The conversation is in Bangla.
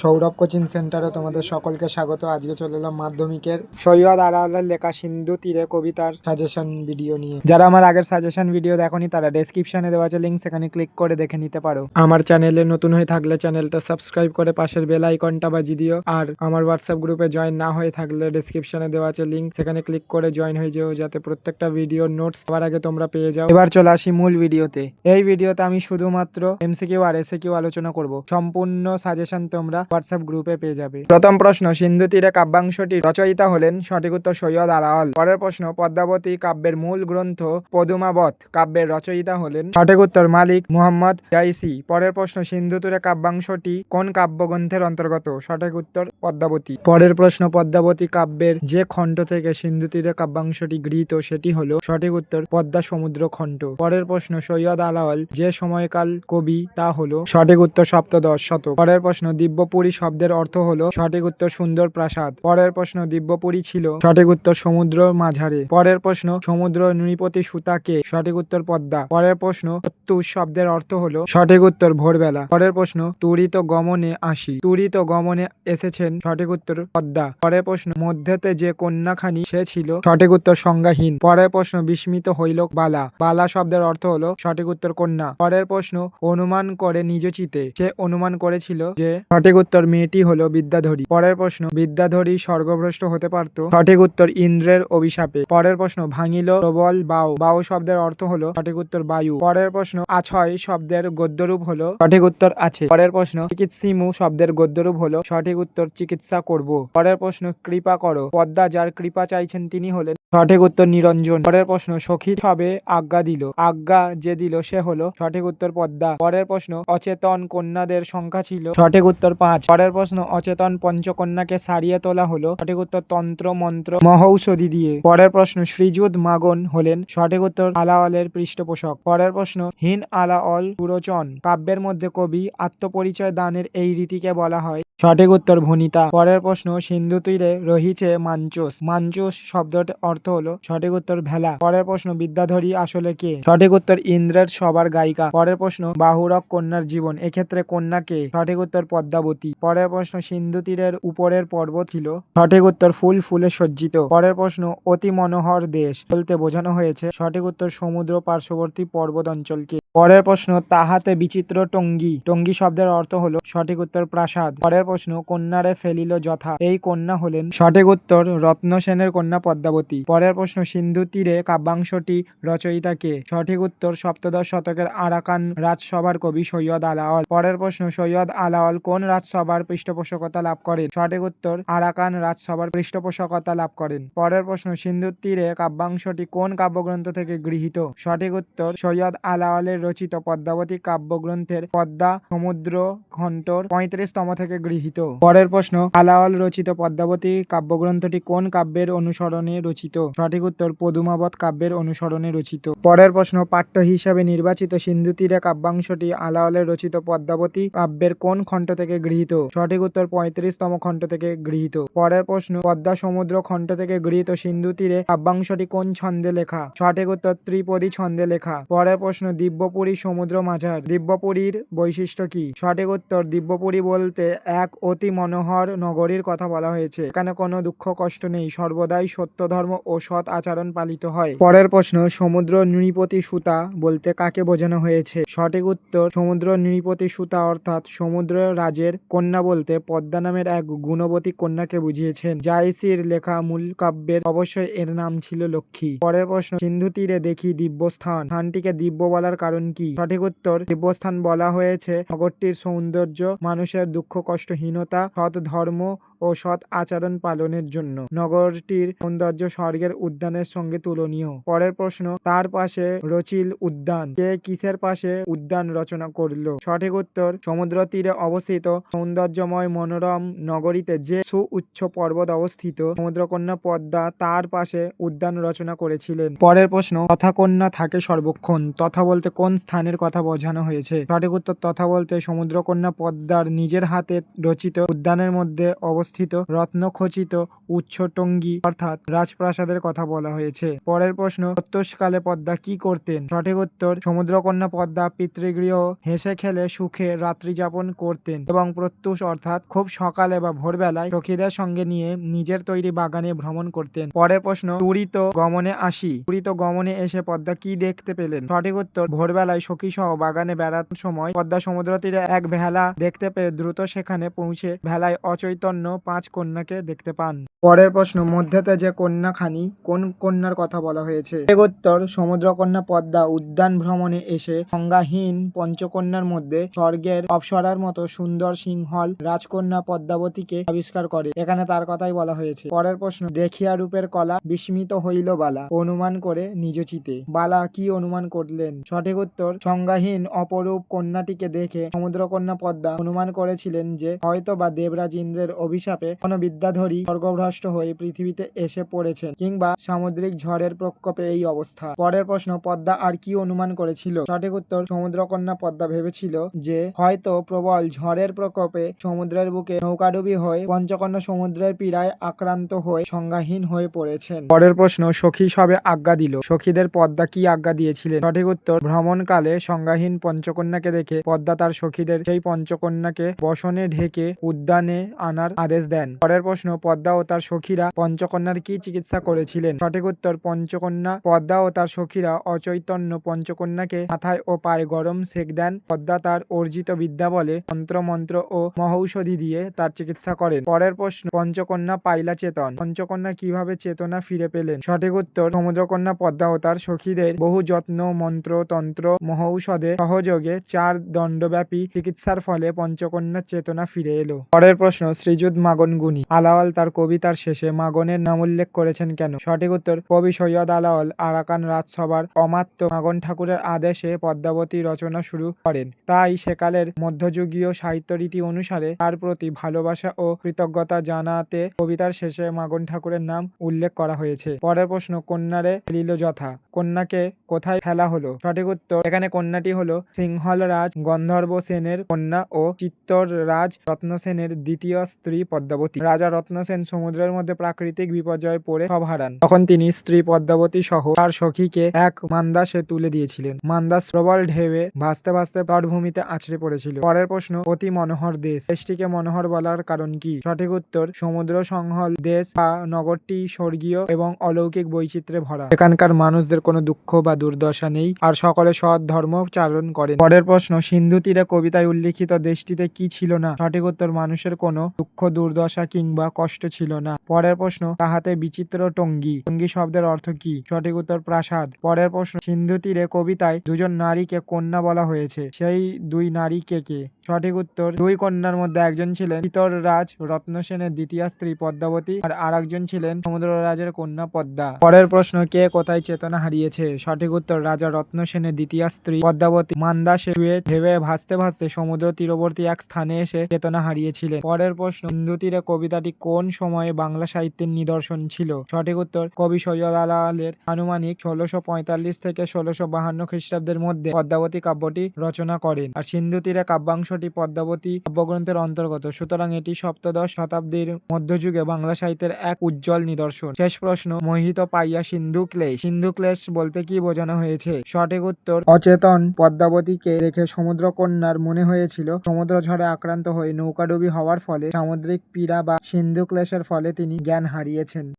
সৌরভ কোচিং সেন্টারে তোমাদের সকলকে স্বাগত। আজকে চলে এলাম মাধ্যমিকের। সৈয়দ আলালের লেখা সিন্ধু তীরে কবিতার সাজেশন ভিডিও নিয়ে। যারা আমার আগের সাজেশন ভিডিও দেখোনি, তারা ডেসক্রিপশনে দেওয়া আছে লিঙ্ক সেখানে ক্লিক করে দেখে নিতে পারো। আমার চ্যানেলে নতুন হয়ে থাকলে চ্যানেলটা সাবস্ক্রাইব করে পাশের বেল আইকনটা বাজিয়ে দিও। আর আমার হোয়াটসঅ্যাপ গ্রুপে জয়েন না হয়ে থাকলে ডেসক্রিপশনে দেওয়া আছে লিঙ্ক সেখানে ক্লিক করে জয়েন হয়ে যেও, যাতে প্রত্যেকটা ভিডিওর নোটস সবার আগে তোমরা পেয়ে যাও। এবার চলে আসি মূল ভিডিওতে এই ভিডিওতে আমি শুধুমাত্র এমসিকিউ আর এসিকিউ আলোচনা করব। সম্পূর্ণ সাজেশন তোমরা হোয়াটসঅ্যাপ গ্রুপে পেয়ে যাবে। প্রথম প্রশ্ন সিন্ধু তীরে কাব্যাংশটি রচয়িতা হলেন সঠিক উত্তর সৈয়দ আলাওল পরের প্রশ্ন, পদ্মাবতী কাব্যের মূল গ্রন্থ পদুমাবত কাব্যের রচয়িতা হলেন সঠিক উত্তর মালিক মুহাম্মদ জাইসি পরের প্রশ্ন সিন্ধু তীরে কাব্যাংশটি কোন কাব্যগ্রন্থের অন্তর্গত? সঠিক উত্তর পদ্মাবতী। পরের প্রশ্ন, পদ্মাবতী কাব্যের যে খণ্ড থেকে সিন্ধু তীরে কাব্যাংশটি গৃহীত, সেটি হল সঠিক উত্তর পদ্মা সমুদ্র খণ্ড। পরের প্রশ্ন, সৈয়দ আলাওয়াল যে সময়কাল কবি, তা হলো সঠিক উত্তর সপ্তদশ শতক। পরের প্রশ্ন দিব্যপুরী শব্দের অর্থ হলো সঠিক উত্তর সুন্দর প্রাসাদ। পরের প্রশ্ন, দিব্যপুরী ছিল সঠিক উত্তর সমুদ্র মাঝারে। পরের প্রশ্ন, সমুদ্র নৃপতি সুতাকে সঠিক উত্তর পদ্মা। পরের প্রশ্ন প্রত্যুষ শব্দের অর্থ হলো সঠিক উত্তর ভোরবেলা। পরের প্রশ্ন, তুরিত গমনে আসি। তুরিত গমনে এসেছেন সঠিক উত্তর পদ্মা। পরের প্রশ্ন, মধ্যেতে যে কন্যাখানি সে ছিল সঠিক উত্তর সংজ্ঞাহীন। পরের প্রশ্ন, বিস্মিত হইল বালা। বালা শব্দের অর্থ হলো সঠিক উত্তর কন্যা। পরের প্রশ্ন, অনুমান করে নিজ চিতে। সে অনুমান করেছিল যে সঠিক উত্তর মেয়েটি হলো বিদ্যাধরী। পরের প্রশ্ন, বিদ্যাধরী স্বর্গভ্রষ্ট হতে পারত? সঠিক উত্তর ইন্দ্রের অভিশাপে। পরের প্রশ্ন, ভাঙিল প্রবল বাউ। বাউ শব্দের অর্থ হলো সঠিক উত্তর বায়ু। পরের প্রশ্ন, আছয় শব্দের গদ্যরূপ হলো সঠিক উত্তর আছে। পরের প্রশ্ন, চিকিৎসিমু শব্দের গদ্যরূপ হলো সঠিক উত্তর চিকিৎসা করব। পরের প্রশ্ন, কৃপা করো। পদ্মা যার কৃপা চাইছেন তিনি হলেন সঠিক উত্তর নিরঞ্জন। পরের প্রশ্ন সখী সবে আজ্ঞা দিল। আজ্ঞা যে দিল সে হলো সঠিক উত্তর পদ্মা। পরের প্রশ্ন, অচেতন কন্যাদের সংখ্যা ছিল সঠিক উত্তর পাঁচ। পরের প্রশ্ন, অচেতন পঞ্চকন্যাকে সারিয়ে তোলা হলো সঠিক উত্তর তন্ত্র, মন্ত্র, মহৌষধি দিয়ে। পরের প্রশ্ন, শ্রীযুত মাগন হলেন সঠিক উত্তর আলাওয়ালের পৃষ্ঠপোষক। পরের প্রশ্ন, হিন আলাওল পুরোচন। কাব্যের মধ্যে কবি আত্মপরিচয় দানের এই রীতিকে বলা হয়। সঠিক উত্তর ভনিতা। পরের প্রশ্ন, সিন্ধু তীরে রহিছে মাঞ্চোস। মাঞ্চোস শব্দটির অর্থ হলো সঠিক উত্তর ভেলা। পরের প্রশ্ন, বিদ্যাধরী আসলে কে? সঠিক উত্তর ইন্দ্রের সবার গায়িকা। পরের প্রশ্ন, বাহুরক কন্যার জীবন। এক্ষেত্রে কন্যা কে? সঠিক উত্তর পদ্মাবতী। পরের প্রশ্ন, সিন্ধু তীরের উপরের পর্বত ছিল। সঠিক উত্তর ফুল, ফুলে সজ্জিত। পরের প্রশ্ন, অতি মনোহর দেশ। বলতে বোঝানো হয়েছে সঠিক উত্তর সমুদ্র পার্শ্ববর্তী পর্বত অঞ্চলকে পরের প্রশ্ন, তাহাতে বিচিত্র টঙ্গী। টঙ্গী শব্দের অর্থ হলো সঠিক উত্তর প্রাসাদ। পরের প্রশ্ন, কন্যারে ফেলিল যথা। এই কন্যা হলেন সঠিক উত্তর রত্ন সেনের কন্যা পদ্মাবতী। পরের প্রশ্ন, সিন্ধু তীরে কাব্যাংশটি রচয়িতা কে? সঠিক উত্তর সপ্তদশ শতকের আরাকান রাজসভার কবি সৈয়দ আলাওয়াল। পরের প্রশ্ন, সৈয়দ আলাওয়াল কোন রাজসভার পৃষ্ঠপোষকতা লাভ করেন? সঠিক উত্তর, আরাকান রাজসভার পৃষ্ঠপোষকতা লাভ করেন। পরের প্রশ্ন, সিন্ধু তীরে কাব্যাংশটি কোন কাব্যগ্রন্থ থেকে গৃহীত? সঠিক উত্তর, সৈয়দ আলাওয়ালের রচিত পদ্মাবতী কাব্যগ্রন্থের পদ্মা, সমুদ্র, ঘণ্টর পঁয়ত্রিশতম থেকে গৃহীত। পরের প্রশ্ন আলাওয়াল রচিত পদ্মাবতী কাব্যগ্রন্থটি কোন কাব্যের অনুসরণে রচিত? সঠিক উত্তর, পদুমাবত কাব্যের অনুসরণে রচিত। পরের প্রশ্ন, পাঠ্য হিসাবে নির্বাচিত সিন্ধু তীরে কাব্যাংশটি আলাওয়ালের রচিত পদ্মাবতী কাব্যের কোন খণ্ড থেকে গৃহীত? সঠিক উত্তর, পঁয়ত্রিশতম খণ্ড থেকে গৃহীত। পরের প্রশ্ন, পদ্মা, সমুদ্র খণ্ড থেকে গৃহীত সিন্ধু তীরে কাব্যাংশটি কোন ছন্দে লেখা? সঠিক উত্তর, ত্রিপদী ছন্দে লেখা। পরের প্রশ্ন দিব্যপুরী সমুদ্র মাঝার। দিব্যপুরীর বৈশিষ্ট্য কি? সঠিক উত্তর, দিব্যপুরী বলতে এক অতি মনোহর নগরীর কথা বলা হয়েছে। এখানে কোনো দুঃখ, কষ্ট নেই। সর্বদাই সত্য ধর্ম ও সৎ আচরণ পালিত হয়। পরের প্রশ্ন, সমুদ্র নৃপতি সুতা বলতে কাকে বোঝানো হয়েছে? সঠিক উত্তর, সমুদ্র নৃপতি সুতা অর্থাৎ সমুদ্র রাজের কন্যা বলতে পদ্মা নামের এক গুণবতী কন্যাকে বুঝিয়েছেন। জায়সির লেখা মূল কাব্যের অবশ্যই এর নাম ছিল লক্ষ্মী। পরের প্রশ্ন, সিন্ধু তীরে দেখি দিব্য স্থান স্থানটিকে দিব্য বলার কারণ কি? সঠিক উত্তর দিব্যস্থান বলা হয়েছে। নগরটির সৌন্দর্য মানুষের দুঃখ কষ্টহীনতা সৎ ধর্ম ও সৎ আচরণ পালনের জন্য। নগরটির সৌন্দর্য স্বর্গের উদ্যানের সঙ্গে তুলনীয়। পরের প্রশ্ন, তার পাশে রচিল উদ্যান। কে কিসের পাশে উদ্যান রচনা করল? সঠিক উত্তর, সমুদ্র তীরে অবস্থিত সৌন্দর্যময় মনোরম নগরীতে যে সুউচ্চ পর্বত অবস্থিত, সমুদ্রকন্যা পদ্মা তার পাশে উদ্যান রচনা করেছিলেন। পরের প্রশ্ন তথা কন্যা থাকে সর্বক্ষণ। তথা বলতে কোন স্থানের কথা বোঝানো হয়েছে? সঠিক উত্তর, তথা বলতে সমুদ্রকন্যা পদ্মার নিজের হাতে রচিত উদ্যানের মধ্যে অবস্থিত রত্নখচিত উচ্চটঙ্গী অর্থাৎ রাজপ্রাসাদের কথা বলা হয়েছে। পরের প্রশ্ন প্রত্যুষকালে পদ্মা কি করতেন? সঠিক উত্তর, সমুদ্রকন্যা পদ্মা পিতৃগৃহ, হেসে খেলে সুখে রাত্রি যাপন করতেন এবং প্রত্যুষ, অর্থাৎ খুব সকালে বা ভোরবেলায় সখীদের সঙ্গে নিয়ে নিজের তৈরি বাগানে ভ্রমণ করতেন। পরের প্রশ্ন তুরিত গমনে আসি। তুরিত গমনে এসে পদ্মা কি দেখতে পেলেন? সঠিক উত্তর, ভোরবেলায় সখী সহ বাগানে বেড়ানোর সময় পদ্মা সমুদ্র তীরে এক ভেলা দেখতে পেয়ে দ্রুত সেখানে পৌঁছে ভেলায় অচৈতন্য পাঁচ কন্যাকে দেখতে পান। পরের প্রশ্ন, মধ্যেতে যে কন্যাখানি, কোন কন্যার কথা বলা হয়েছে? উত্তর, সমুদ্রকন্যা পদ্মা উদ্যান ভ্রমণে এসে সংজ্ঞাহীন পঞ্চকন্যার মধ্যে স্বর্গের অপসরার মতো সুন্দর সিংহল রাজকন্যা পদ্মাবতীকে আবিষ্কার করে। এখানে তার কথাই বলা হয়েছে। পরের প্রশ্ন, দেখিয়া রূপের কলা বিস্মিত হইল বালা, অনুমান করে নিজ চিতে। বালা কি অনুমান করলেন? সঠিক উত্তর, সংজ্ঞাহীন অপরূপ কন্যাটিকে দেখে সমুদ্রকন্যা পদ্মা অনুমান করেছিলেন যে হয়তো বা দেবরাজ ইন্দ্রের অভিশাপে কোন বিদ্যাধরী স্বর্গভ্রষ্ট হয়ে পৃথিবীতে এসে পড়েছেন কিংবা সামুদ্রিক ঝড়ের প্রকোপে এই অবস্থা। পরের প্রশ্ন, পদ্মা আর কি অনুমান করেছিল? সঠিক উত্তর, সমুদ্রকন্যা পদ্মা ভেবেছিল যে, হয়তো প্রবল ঝড়ের প্রকোপে সমুদ্রের বুকে নৌকাডুবি হয়ে পঞ্চকন্যা সমুদ্রের পীড়ায় আক্রান্ত হয়ে সংজ্ঞাহীন হয়ে পড়েছেন। পরের প্রশ্ন, সখী সবে আজ্ঞা দিল? সখীদের পদ্মা কি আজ্ঞা দিয়েছিলেন? সঠিক উত্তর, ভ্রমণকালে সংজ্ঞাহীন পঞ্চকন্যাকে দেখে পদ্মা তার সখীদের সেই পঞ্চকন্যাকে বসনে ঢেকে উদ্যানে আনার আদেশ দেন। পরের প্রশ্ন, পদ্মা ও তার সখীরা পঞ্চকন্যার কি চিকিৎসা করেছিলেন? সঠিক উত্তর, পঞ্চকন্যা। পদ্মা ও তার সখীরা অচৈতন্য পঞ্চকন্যাকে মাথায় ও পায়ে গরম সেক দেন। পদ্মা তার অর্জিত বিদ্যা বলে তন্ত্রমন্ত্র ও মহৌষধি দিয়ে তার চিকিৎসা করেন। পরের প্রশ্ন, পঞ্চকন্যা পাইলা চেতন? পঞ্চকন্যা কীভাবে চেতনা ফিরে পেলেন? সঠিক উত্তর, সমুদ্রকন্যা পদ্মা ও তার সখীদের বহু যত্ন, মন্ত্র, তন্ত্র, মহৌষধে সহযোগে চার দণ্ডব্যাপী চিকিৎসার ফলে পঞ্চকন্যার চেতনা ফিরে এলো। পরের প্রশ্ন, শ্রীযুত মাগন গুণী। আলাওয়াল তার কবিতার শেষে মাগনের নাম উল্লেখ করেছেন কেন? সঠিক উত্তর, কবি সৈয়দ আলাওয়াল আরাকান রাজসভার অমাত্য মাগন ঠাকুরের আদেশে পদ্মাবতী রচনা শুরু করেন। তাই সেকালের মধ্যযুগীয় সাহিত্য রীতি অনুসারে তার প্রতি ভালোবাসা ও কৃতজ্ঞতা জানাতে কবিতার শেষে মাগন ঠাকুরের নাম উল্লেখ করা হয়েছে। পরের প্রশ্ন, কন্যারে ফেলিল যথা। কন্যাকে কোথায় ফেলা হলো? সঠিক উত্তর এখানে কন্যাটি হলো সিংহল রাজ গন্ধর্ব সেনের কন্যা ও চিত্তর রাজ রত্নসেনের দ্বিতীয় স্ত্রী পদ্মাবতী। রাজা রত্নসেন সমুদ্রের মধ্যে প্রাকৃতিক বিপর্যয়ে পড়ে সব হারান। তখন তিনি স্ত্রী পদ্মাবতী সহ তার সখীকে এক মান্দাসে তুলে দিয়েছিলেন। মান্দাস প্রবল ঢেউয়ে ভাসতে ভাসতে তটভূমিতে আছড়ে পড়েছিল। পরের প্রশ্ন, অতি মনোহর দেশ। দেশটিকে মনোহর বলার কারণ কি? সঠিক উত্তর, সমুদ্র সংহল দেশ বা নগরটি স্বর্গীয় এবং অলৌকিক বৈচিত্র্যে ভরা। এখানকার মানুষদের কোনো দুঃখ বা দুর্দশা নেই, আর সকলে সৎ ধর্ম চারণ করেন। পরের প্রশ্ন, সিন্ধু তীরে কবিতায় উল্লিখিত দেশটিতে কি ছিল না? সঠিক উত্তর, মানুষের কোনো দুঃখ, দুর্দশা কিংবা কষ্ট ছিল না। পরের প্রশ্ন, তাহাতে বিচিত্র টঙ্গী। টঙ্গি শব্দের অর্থ কি? সঠিক উত্তর, প্রাসাদ। পরের প্রশ্ন, সিন্ধু তীরে কবিতায় দুজন নারীকে কন্যা বলা হয়েছে। সেই দুই নারী কে কে? সঠিক উত্তর, দুই কন্যার মধ্যে একজন ছিলেন পিতর রাজ রত্নসেনের দ্বিতীয় স্ত্রী পদ্মাবতী, আর আরেকজন ছিলেন সমুদ্র রাজের কন্যা পদ্মা। পরের প্রশ্ন, কে কোথায় চেতনা হারিয়েছে সঠিক উত্তর, রাজা রত্নসেনের দ্বিতীয় স্ত্রী পদ্মাবতী মান্দাসে শুয়ে ভেবে ভাসতে ভাসতে সমুদ্র তীরবর্তী এক স্থানে এসে চেতনা হারিয়েছিলেন। পরের প্রশ্ন সিন্ধু তীরে কবিতাটি কোন সময়ে বাংলা সাহিত্যের নিদর্শন ছিল? সঠিক উত্তর, কবি সৈয়দ আলালের আনুমানিক ষোলোশো থেকে ষোলোশো বাহান্ন খ্রিস্টাব্দের মধ্যে পদ্মাবতী কাব্যটি রচনা করেন আর সিন্ধু তীরে কাব্যাংশটি পদ্মাবতী কাব্যগ্রন্থের অন্তর্গত। সুতরাং এটি সপ্তদশ শতাব্দীর মধ্যযুগে বাংলা সাহিত্যের এক উজ্জ্বল নিদর্শন। শেষ প্রশ্ন, মোহিত পাইয়া সিন্ধু ক্লেশ। সিন্ধু ক্লেশ বলতে কি বোঝানো হয়েছে? সঠিক উত্তর। অচেতন পদ্মাবতীকে দেখে সমুদ্র কন্যার মনে হয়েছিল, সমুদ্র ঝড়ে আক্রান্ত হয়ে নৌকাডুবি হওয়ার ফলে সামুদ্রিক পীড়া বা সিন্ধু ক্লেশের ফলে তিনি জ্ঞান হারিয়েছেন।